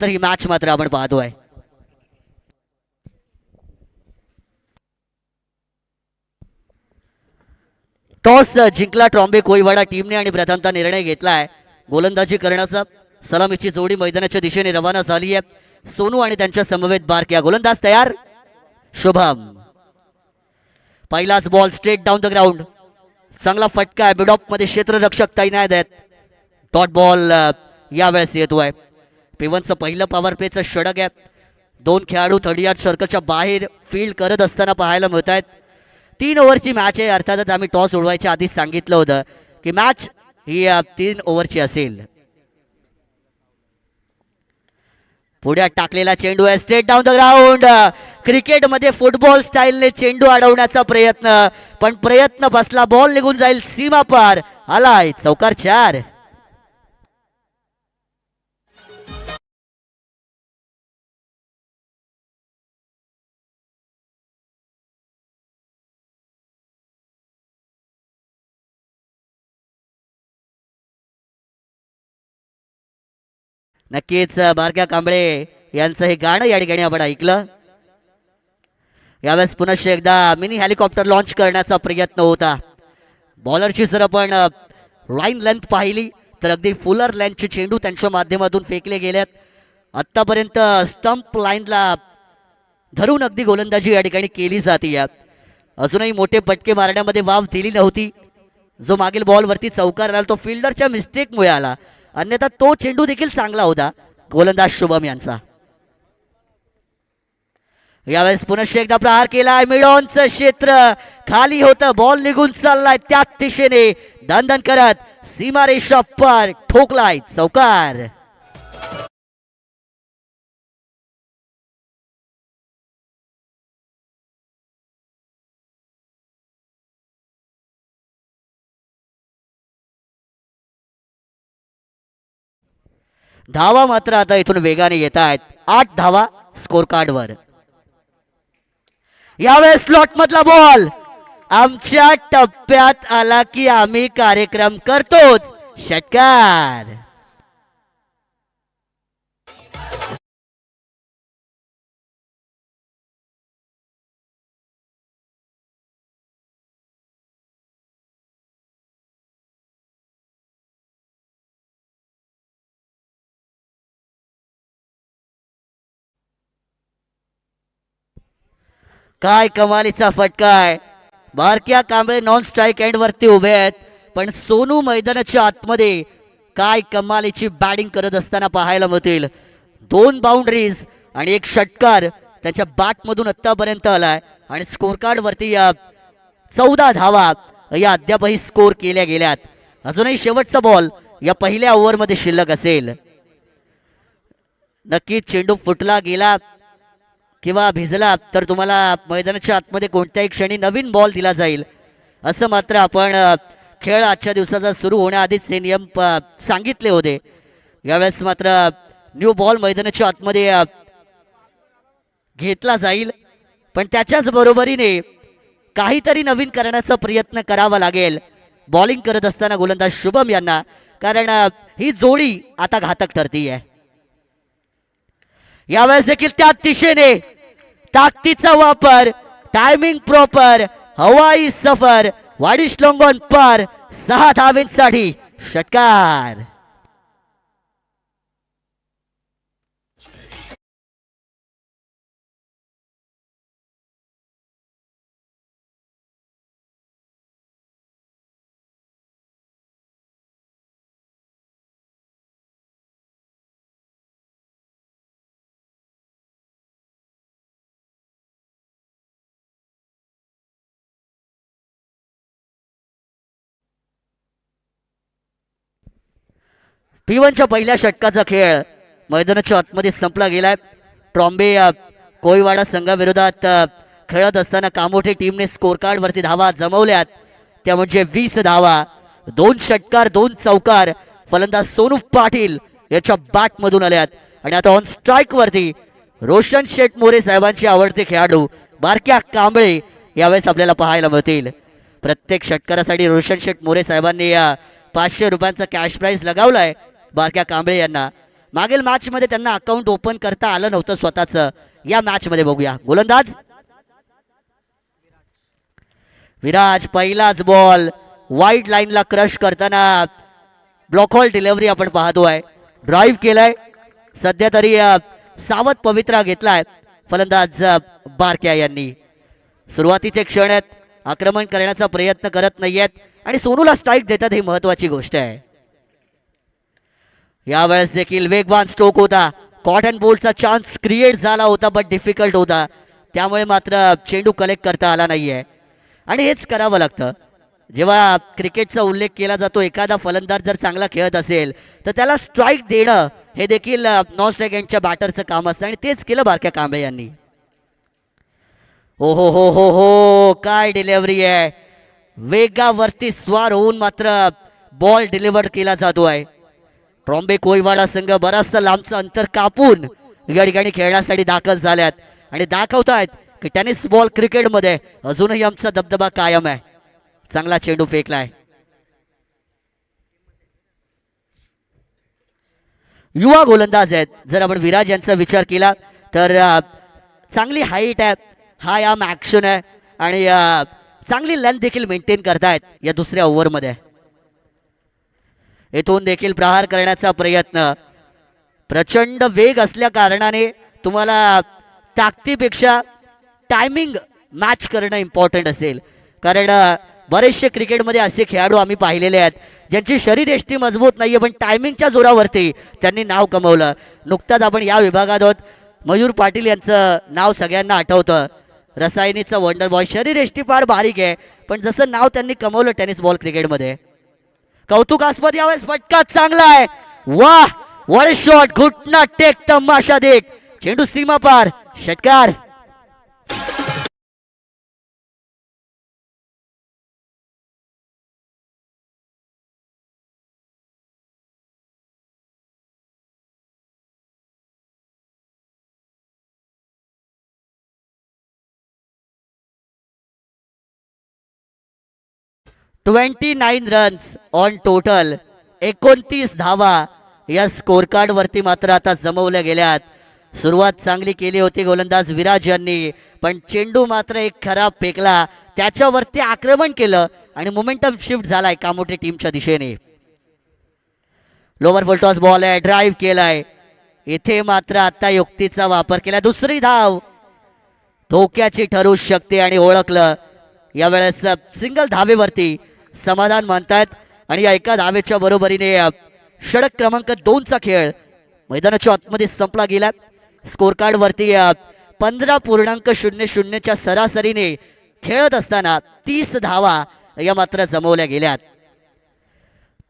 तर ही मॅच मात्र आपण पाहतोय. टॉस जिंकला ट्रॉम्बे कोईवाडा टीमने आणि प्रथमता निर्णय घेतलाय. गोलंदाजी करण्याचा सलामीची जोडी मैदानाच्या दिशेने रवाना झाली आहे सोनू आणि त्यांच्या समवेत बारक्या गोलंदाज तयार. शुभम. पहिलाच ball straight down the ground चांगला फटका आहे. बिडॉपमध्ये क्षेत्ररक्षक तैनात आहेत. डॉट बॉल यावेळेस येतोय. पेवनचं पहिलं पॉवर प्लेचं षडक आहे. दोन खेळाडू थर्ड यार्ड सर्कलच्या बाहेर फील्ड करत असताना पाहायला मिळत आहेत तीन ओव्हरची मॅच आहे. अर्थातच आम्ही टॉस उडवायच्या आधीच सांगितलं होतं की मॅच ही तीन ओव्हरची असेल. पुढ्यात टाकलेला चेंडू आहे. स्ट्रेट डाऊन द ग्राउंड क्रिकेटमध्ये फुटबॉल स्टाईलने चेंडू अडवण्याचा प्रयत्न. पण प्रयत्न बसला बॉल निघून जाईल. सीमा पार. आलाय. चौकार चार. नक्कीच बारक्या कांबळे यांचं हे गाणं या ठिकाणी आपण ऐकलं. यावेळेस पुनश्च एकदा मिनी हेलिकॉप्टर लॉन्च करण्याचा प्रयत्न होता. बॉलरची जर आपण लाईन लेंथ पाहिली तर अगदी फुलर लेंथचे चेंडू त्यांच्या माध्यमातून फेकले गेलेत. आत्तापर्यंत स्टंप लाईनला धरून अगदी गोलंदाजी या ठिकाणी केली जाते अजूनही मोठे पटके मारण्यामध्ये वाव दिली नव्हती. जो मागील बॉलवरती चौकार आला तो फिल्डरच्या मिस्टेकमुळे आला. अन्यथा तो चेंडू देखील चांगला होता. गोलंदाज शुभम यांचा. यावेळेस पुनश्च एकदा प्रहार केलाय. मिडॉनचं क्षेत्र खाली होतं. बॉल निघून चाललाय त्याच दिशेने. दंदन करत सीमारेषा पार ठोकलाय. चौकार. धावा मात्र आता इथून वेगाने येत आहेत. आठ धावा स्कोर कार्डवर यावेळेस स्लॉट मधला बॉल. आमच्या टप्प्यात आला की आम्ही कार्यक्रम करतोच. षटकार. काय कमालीचा फटका आहे. बारक्या कांबळे नॉन स्ट्राईक एंड वरती उभे आहेत. पण सोनू मैदानाच्या आतमध्ये काय कमालीची बॅटिंग करत असताना पाहायला मिळतील. दोन बाउंड्रीज आणि एक षटकार त्याच्या बॅटमधून आत्तापर्यंत आलाय. आणि स्कोर कार्ड वरती या चौदा धावा या अद्यापही स्कोर केल्या गेल्यात. अजूनही शेवटचा बॉल या पहिल्या ओव्हरमध्ये शिल्लक असेल. नक्कीच चेंडू फुटला गेला. किंवा भिजला तर तुम्हाला मैदानाच्या आतमध्ये कोणत्याही क्षणी नवीन बॉल दिला जाईल. असं मात्र आपण खेळ आजच्या दिवसाचा सुरू होण्याआधीच हे नियम प- सांगितले होते. यावेळेस मात्र न्यू बॉल मैदानाच्या आतमध्ये घेतला जाईल. पण त्याच्याच बरोबरीने काहीतरी नवीन करण्याचा प्रयत्न करावा लागेल. बॉलिंग करत असताना गोलंदाज शुभम यांना कारण ही जोडी आता घातक ठरतीये. यावेळेस देखील त्या दिशेने ताकदीचा वापर टायमिंग प्रॉपर हवाई सफर वाडिश लोंगोन पर सहा धावींसाठी षटकार. पीवनच्या पहिल्या षटकाचा खेळ. मैदानाच्या आतमध्ये संपला गेलाय. ट्रॉम्बे अ, कोईवाडा संघाविरोधात खेळत असताना कामोठे टीमने स्कोर कार्ड वरती धावा जमवल्यात. त्या म्हणजे वीस धावा दोन षटकार दोन चौकार. फलंदाज सोनू पाटील याच्या बॅट मधून आल्यात. आणि आता ऑन स्ट्राईक वरती रोशन शेठ मोरे साहेबांचे आवडते खेळाडू बारक्या कांबळे यावेळेस आपल्याला पाहायला मिळतील. प्रत्येक षटकारासाठी रोशन शेठ मोरे साहेबांनी या पाचशे रुपयांचा कॅश प्राईज लगावलाय. बारक्या कांबळे यांना. मागील मॅचमध्ये त्यांना अकाउंट ओपन करता आलं नव्हतं स्वतःचं. या मॅचमध्ये बघूया. गोलंदाज? विराज पहिलाच बॉल वाईट लाईनला क्रश करताना ब्लॉक हॉल डिलिव्हरी आपण पाहतोय. ड्राईव्ह केलाय. सध्या तरी सावध पवित्रा घेतलाय फलंदाज बारक्या यांनी. सुरुवातीचे क्षण आहेत. आक्रमण करण्याचा प्रयत्न करत नाहीयेत. आणि सोनूला स्ट्राईक देतात ही महत्वाची गोष्ट आहे. यावेळेस देखील वेगवान स्ट्रोक होता. कॉटन बोल्टचा चान्स क्रिएट झाला होता बट डिफिकल्ट होता. त्यामुळे मात्र चेंडू कलेक्ट करता आला नाहीये. आणि हेच करावं लागतं. जेव्हा क्रिकेटचा उल्लेख केला जातो एखादा फलंदाज जर चांगला खेळत असेल तर त्याला स्ट्राईक देणं हे देखील नॉन स्ट्राईक एंडच्या बॅटरचं काम असतं आणि तेच केलं बारक्या कांबळे यांनी. ओ हो हो हो हो काय डिलेवरी आहे. वेगावरती स्वार होऊन मात्र बॉल डिलिव्हर केला जातो आहे बॉम्बे कोयवाडा संघ बराचसा लांबचं अंतर कापून या ठिकाणी खेळण्यासाठी दाखल झाल्यात. आणि दाखवतायत की टेनिस बॉल क्रिकेटमध्ये अजूनही आमचा दबदबा कायम आहे. चांगला चेंडू फेकलाय. युवा गोलंदाज आहेत. जर आपण विराज यांचा विचार केला तर चांगली हाईट आहे. हा याम ॲक्शन आहे आणि चांगली लेंथ देखील मेंटेन करतायत या दुसऱ्या ओव्हरमध्ये येथून देखील प्रहार करण्याचा प्रयत्न. प्रचंड वेग असल्या कारणाने तुम्हाला ताकदीपेक्षा टायमिंग मॅच करणं इम्पॉर्टंट असेल. कारण बरेचसे क्रिकेटमध्ये असे खेळाडू आम्ही पाहिलेले आहेत ज्यांची शरीरयष्टी मजबूत नाही आहे पण टायमिंगच्या जोरावरती त्यांनी नाव कमवलं. नुकताच आपण या विभागात आहोत. मयूर पाटील यांचं नाव सगळ्यांना आठवतं. रसायनीचं वंडर बॉय शरीरयष्टी फार बारीक आहे पण जसं नाव त्यांनी कमवलं टेनिस बॉल क्रिकेटमध्ये कौतुकास्पद यावेळेस फटका चांगला आहे. वाह वॉट शॉट घुटना टेक तमाशा देख चेंडू सीमा पार षटकार. Twenty nine runs on total एकोणतीस धावा या स्कोर कार्ड वरती मात्र आता जमवल्या गेल्यात. सुरुवात चांगली केली होती गोलंदाज विराज यांनी पण चेंडू मात्र एक खराब फेकला. त्याच्यावरती आक्रमण केलं आणि मोमेंटम शिफ्ट झालाय कामोटे टीमच्या दिशेने. लोवर फुलटॉस बॉल आहे ड्राईव्ह केलाय. इथे मात्र आता युक्तीचा वापर केला. दुसरी धाव. धोक्याची ठरू शकते आणि ओळखलं. यावेळेस सिंगल धावेवरती समाधान मानतायत. आणि या एका धावेच्या बरोबरीने षडक क्रमांक दोनचा खेळ मैदानाच्या आतमध्ये संपला गेला. स्कोर कार्ड वरती पंधरा पूर्णांक शून्य शून्यच्या सरासरीने खेळत असताना तीस धावा या मात्र जमवल्या गेल्यात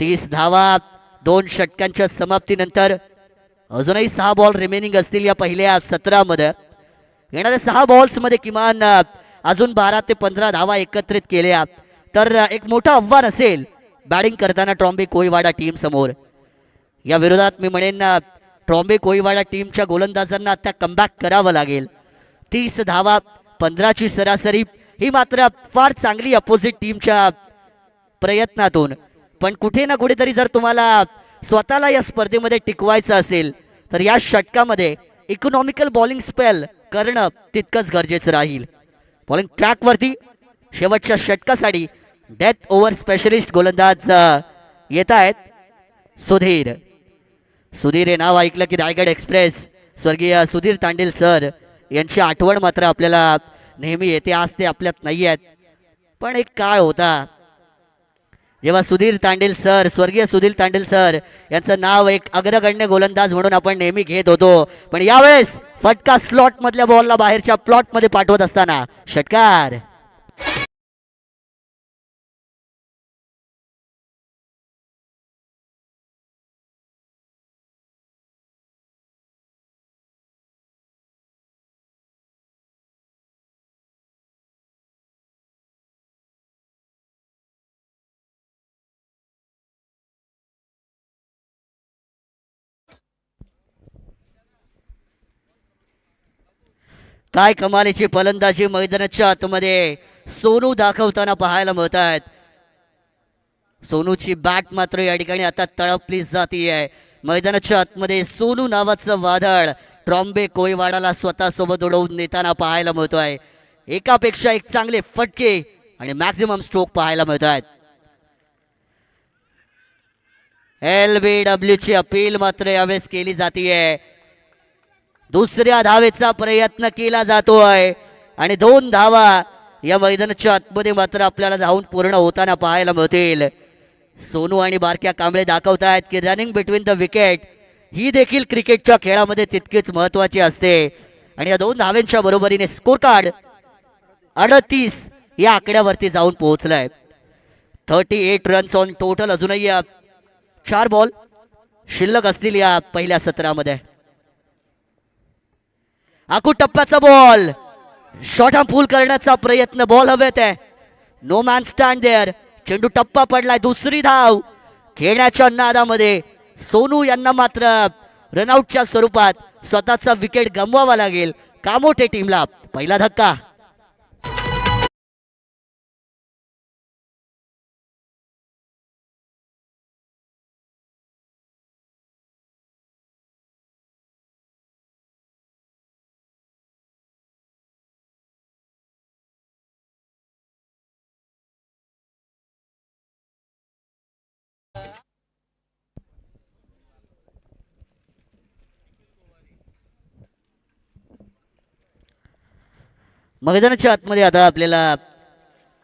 तीस धावा दोन षटकांच्या समाप्तीनंतर अजूनही सहा बॉल रिमेनिंग असतील या पहिल्या सत्रामध्ये. येणाऱ्या सहा बॉल्समध्ये किमान अजून बारा ते पंधरा धावा एकत्रित केल्या. तर एक मोठं आव्हान असेल. बॅटिंग करताना ट्रॉम्बे कोईवाडा टीम समोर. या विरोधात मी म्हणेन ट्रॉम्बे कोईवाडा टीमच्या गोलंदाजांना आता कमबॅक करावं लागेल. तीस धावा पंधराची सरासरी ही मात्र फार चांगली अपोजिट टीमच्या प्रयत्नातून. पण कुठे ना कुठेतरी जर तुम्हाला स्वतःला या स्पर्धेमध्ये टिकवायचं असेल तर या षटकामध्ये इकॉनॉमिकल बॉलिंग स्पेल करणं तितकंच गरजेचं राहील. बॉलिंग ट्रॅकवरती शेवटच्या षटकासाठी डेथ ओव्हर स्पेशलिस्ट गोलंदाज येत आहेत सुधीर. सुधीर हे नाव ऐकलं की रायगड एक्सप्रेस. स्वर्गीय सुधीर तांडेल सर यांची आठवण मात्र आपल्याला नेहमी येते आज ते आपल्यात नाही आहेत पण एक काळ होता. जेव्हा सुधीर तांडेल सर स्वर्गीय सुधीर तांडेल सर यांचं नाव एक अग्रगण्य गोलंदाज म्हणून आपण नेहमी घेत होतो. पण यावेळेस फटका स्लॉट मधल्या बॉलला बाहेरच्या प्लॉटमध्ये पाठवत असताना षटकार. काय कमालीची फलंदाजी मैदानाच्या आतमध्ये सोनू दाखवताना पाहायला मिळत आहेत सोनूची बॅट मात्र या ठिकाणी आता तळपली जाते आहे मैदानाच्या आतमध्ये सोनू नावाचं वादळ ट्रॉम्बे कोयवाडाला स्वतः सोबत उडवून नेताना पाहायला मिळतोय. एकापेक्षा एक चांगले फटके आणि मॅक्झिमम स्ट्रोक पाहायला मिळत आहेत एल बी डब्ल्यू ची अपील मात्र यावेळेस केली जातीये. दुसऱ्या धावेचा प्रयत्न केला जातो आहे आणि दोन धावा या मैदानाच्या आतमध्ये मात्र आपल्याला धावून पूर्ण होताना पाहायला मिळतील. सोनू आणि बारक्या कांबळे दाखवत आहेत की रनिंग बिटवीन द विकेट ही देखील क्रिकेटच्या खेळामध्ये तितकीच महत्वाची असते. आणि या दोन धाव्यांच्या बरोबरीने स्कोर कार्ड अडतीस या आकड्यावरती जाऊन पोहोचलाय. Thirty eight runs on total अजूनही या चार बॉल शिल्लक असतील या पहिल्या सत्रामध्ये. आखू टप्प्याचा बॉल शॉर्ट हा फुल करण्याचा प्रयत्न बॉल हवेत आहे. नो मॅन स्टँड देअर चेंडू टप्पा पडलाय दुसरी धाव. खेळण्याच्या नादामध्ये सोनू यांना मात्र रनआउटच्या स्वरूपात स्वतःचा विकेट गमवावा लागेल. कामोटे टीमला पहिला धक्का. मैदानाच्या आतमध्ये आता आपल्याला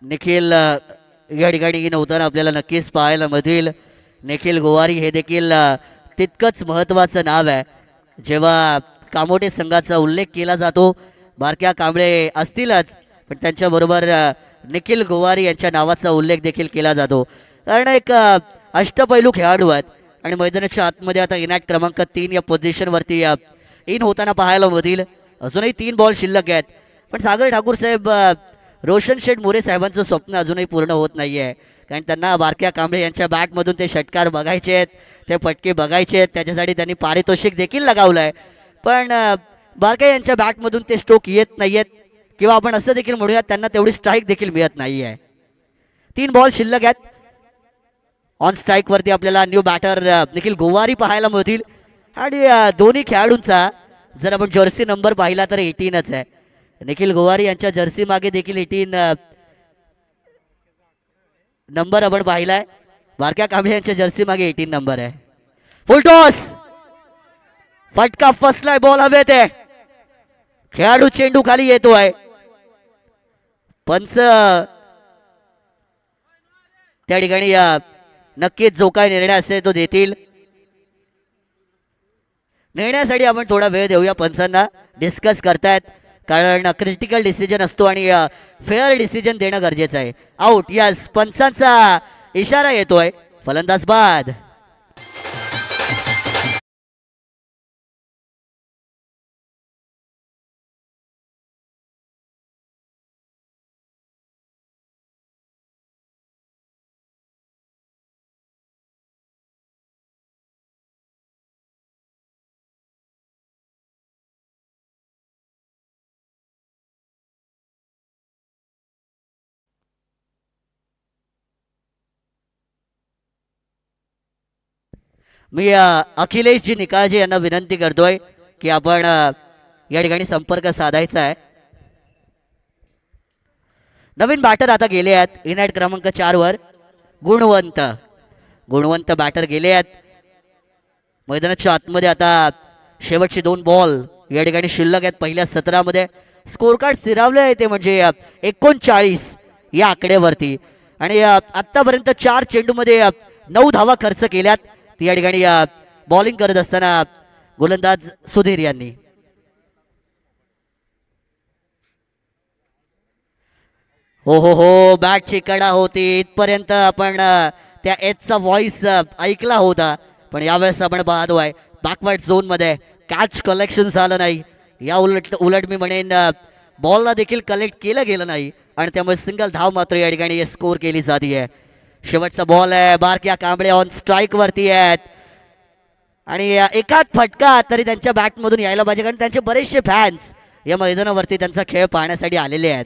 निखिल या ठिकाणी नव्हताना आपल्याला नक्कीच पाहायला मिळतील. निखिल गोवारी हे देखील तितकंच महत्त्वाचं नाव आहे. जेव्हा कामोटे संघाचा उल्लेख केला जातो बारक्या कांबळे असतीलच पण त्यांच्याबरोबर निखिल गोवारी यांच्या नावाचा उल्लेख देखील केला जातो. कारण एक अष्टपैलू खेळाडू आहेत आणि मैदानाच्या आतमध्ये आता इनॅट क्रमांक तीन या पोझिशनवरती इन होताना पाहायला मिळतील. अजूनही तीन बॉल शिल्लक आहेत. पण सागर ठाकूर साहेब रोशन शेठ मोरे साहेबांचं स्वप्न अजूनही पूर्ण होत नाही आहे कारण त्यांना बारक्या कांबळे यांच्या बॅटमधून ते षटकार बघायचे आहेत ते फटके बघायचे आहेत त्याच्यासाठी त्यांनी पारितोषिक देखील लगावलं आहे पण बारक्या यांच्या बॅटमधून ते स्ट्रोक येत नाही आहेत किंवा आपण असं देखील म्हणूयात त्यांना तेवढी स्ट्राईक देखील मिळत नाही आहे तीन बॉल शिल्लक आहेत. ऑन स्ट्राईकवरती आपल्याला न्यू बॅटर निखिल गोवारी पाहायला मिळतील. आणि दोन्ही खेळाडूंचा जर आपण जर्सी नंबर पाहिला तर एटीनच आहे. निखिल गोवारी यांच्या जर्सी मागे देखील एटीन नंबर आपण पाहिलाय. बारक्या कांबळे यांच्या जर्सी मागे एटीन नंबर आहे. फुल टॉस फटका फसलाय बॉल हवे ते. खेळाडू चेंडू खाली येतोय. पंच त्या ठिकाणी नक्कीच जो काय निर्णय असेल तो देतील. निर्णयासाठी आपण थोडा वेळ देऊया पंचांना. डिस्कस करतायत. कारण क्रिटिकल डिसिजन असतो आणि फेअर डिसिजन देणं गरजेचं आहे. आउट यस पंचांचा इशारा येतोय. फलंदाज बाद. मी अखिलेशजी निकाळजे यांना विनंती करतोय की आपण या ठिकाणी संपर्क साधायचा आहे. नवीन बॅटर आता गेले आहेत. इनॅट क्रमांक चारवर गुणवंत. गुणवंत बॅटर गेले आहेत. मैदानाच्या आतमध्ये आता शेवटचे दोन बॉल या ठिकाणी शिल्लक आहेत पहिल्या सतरामध्ये. स्कोर कार्ड स्थिरावले आहे ते म्हणजे एकोणचाळीस या आकड्यावरती. आणि आत्तापर्यंत चार चेंडूमध्ये नऊ धावा खर्च केल्यात. या ठिकाणी बॉलिंग करत असताना गोलंदाज सुधीर यांनी. हो हो हो बॅटची चिकडा होती. इथपर्यंत आपण त्या एचचा व्हॉइस ऐकला होता. पण यावेळेस आपण पाहतोय बॅकवर्ड झोनमध्ये कॅच कलेक्शन झालं नाही. या उलट उलट मी म्हणेन बॉलला देखील कलेक्ट केलं गेलं नाही. आणि त्यामुळे सिंगल धाव मात्र या ठिकाणी स्कोर केली जाते आहे शेवटचा बॉल आहे. बारक्या कांबळे ऑन स्ट्राईक वरती आहेत. आणि एकाच फटका तरी त्यांच्या बॅटमधून यायला पाहिजे कारण त्यांचे बरेचसे फॅन्स या मैदानावरती त्यांचा खेळ पाहण्यासाठी आलेले आहेत.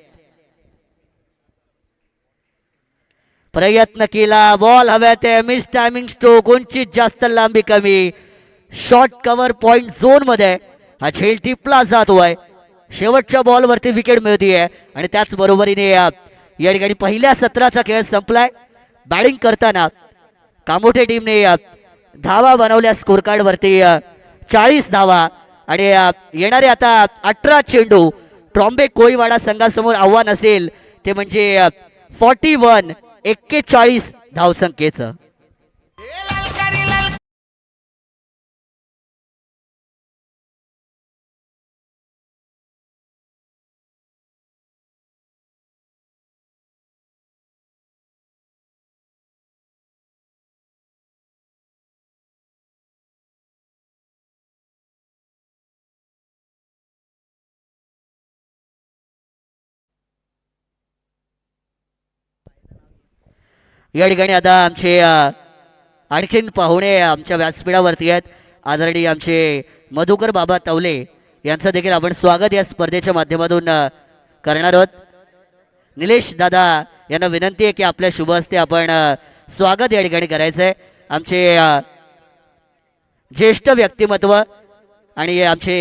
प्रयत्न केला. बॉल हव्या ते. मिस टायमिंग स्ट्रोक उंचीत जास्त लांबी कमी. शॉर्ट कव्हर पॉइंट झोनमध्ये. हा झेल टिपला जातोय शेवटच्या बॉलवरती विकेट मिळतीये. आणि त्याच बरोबरीने या ठिकाणी पहिल्या सत्राचा खेळ संपलाय. बॅटिंग करताना कामोठे टीमने धावा बनवल्या स्कोर कार्ड वरती चाळीस धावा आणि येणारे आता अठरा चेंडू. ट्रॉम्बे कोईवाडा संघासमोर आव्हान असेल ते म्हणजे फॉर्टी वन एक्केचाळीस धावसंख्येचं. या ठिकाणी आता आमचे आणखीन पाहुणे आमच्या व्यासपीठावरती आहेत. आदरणीय आमचे मधुकर बाबा तवले यांचं देखील आपण स्वागत या स्पर्धेच्या माध्यमातून करणार आहोत. निलेश दादा यांना विनंती आहे की आपल्या शुभ हस्ते आपण स्वागत या ठिकाणी करायचं आहे आमचे ज्येष्ठ व्यक्तिमत्व आणि आमचे